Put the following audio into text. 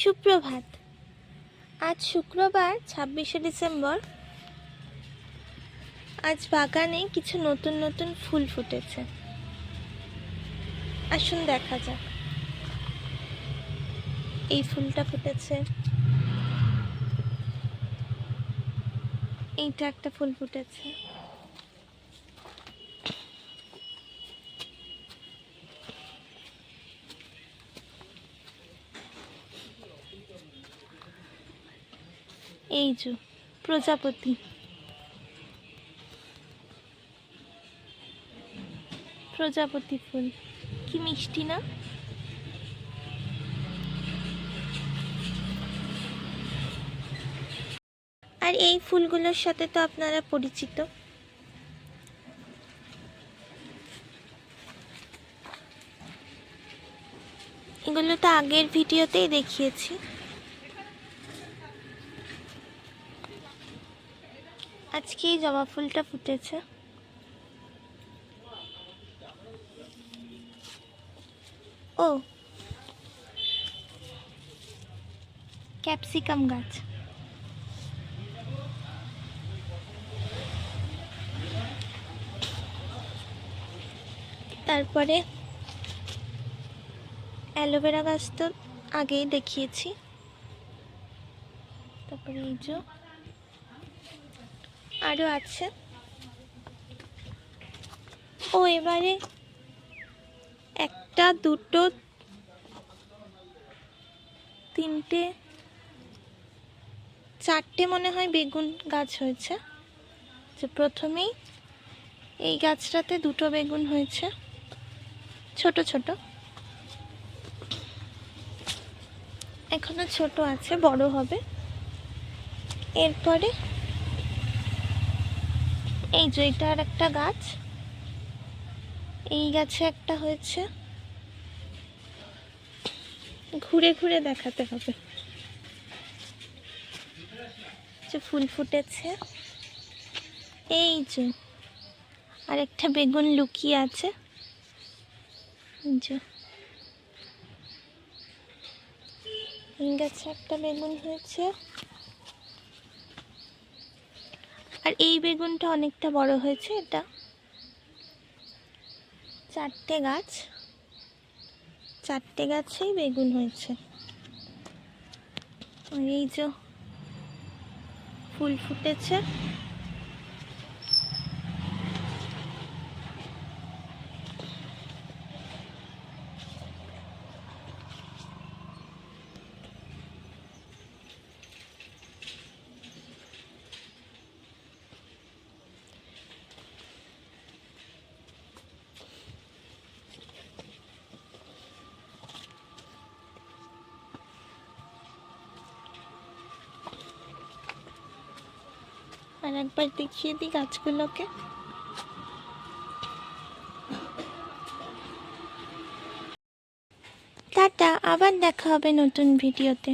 সুপ্রভাত। আজ শুক্রবার, ছাব্বিশে ডিসেম্বর। আজ বাগানে কিছু নতুন নতুন ফুল ফুটেছে। আসুন দেখা যাক। এই ফুলটা ফুটেছে। এইটা একটা ফুল ফুটেছে। এই যে, প্রজাপতি। প্রজাপতি ফুল। কি মিষ্টি না? আর এই ফুলগুলোর সাথে তো আপনারা পরিচিত। এগুলো তো আগের ভিডিওতেই দেখিয়েছি। আজকে এই জবা ফুলটা ফুটেছে। ও। ক্যাপসিকাম গাছ। তারপরে অ্যালোভেরা গাছ তো আগেই দেখিয়েছি। তারপরে এই যে আরও আছে। ও, এবারে একটা, দুটো, তিনটে, চারটে মনে হয় বেগুন গাছ হয়েছে। যে প্রথমেই এই গাছটাতে দুটো বেগুন হয়েছে। ছোট ছোট। এখনও ছোট আছে, বড় হবে। এরপরে এই যে একটা গাছ। এই গাছে একটা হয়েছে। ঘুরে ঘুরে দেখাতে হবে। যে ফুল ফুটেছে। এই যে আর একটা বেগুন লুকিয়ে আছে। এই গাছে একটা বেগুন হয়েছে। আর এই বেগুনটা অনেকটা বড় হয়েছে এটা। চারটে গাছ। চারটে গাছেই বেগুন হয়েছে। এই যে ফুল ফুটেছে। আর একবার দেখিয়ে দিই গাছগুলোকে। টাটা আবার দেখা হবে নতুন ভিডিওতে।